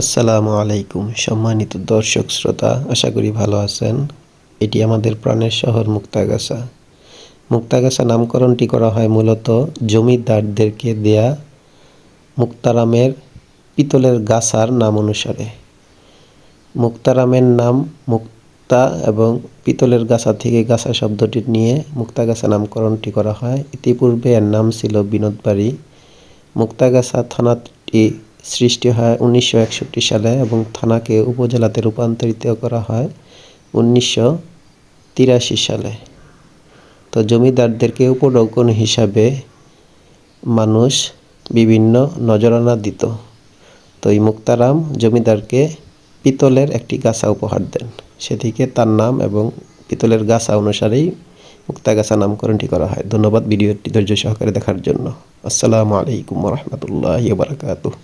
আসসালামু আলাইকুম, সম্মানিত দর্শক, শ্রোতা, আশা করি ভালো আছেন। এটি আমাদের প্রাণের শহর মুক্তাগাছা। মুক্তাগাছা নামকরণটি করা হয় মূলত জমিদারদেরকে দেয়া মুক্তারামের পিতলের গাছার নাম অনুসারে। মুক্তারামের নাম মুক্তা এবং পিতলের গাছা থেকে গাছা শব্দটি নিয়ে মুক্তাগাছা নামকরণটি করা হয়। ইতিপূর্বে এর নাম ছিল বিনোদবাড়ি। মুক্তাগাছা থানাটি সৃষ্টি হয় উনিশশো একষট্টি সালে এবং থানাকে উপজেলাতে রূপান্তরিত করা হয় উনিশশো তিরাশি সালে। তো জমিদারদেরকে উপঢৌকন হিসাবে মানুষ বিভিন্ন নজরানা দিত। তো এই মুক্তারাম জমিদারকে পিতলের একটি গাছা উপহার দেন। সেদিকে তার নাম এবং পিতলের গাছা অনুসারেই মুক্তাগাছা নামকরণটি করা হয়। ধন্যবাদ ভিডিওটি ধৈর্য সহকারে দেখার জন্য। আসসালামু আলাইকুম রহমতুল্লাহ বারকাতুহ।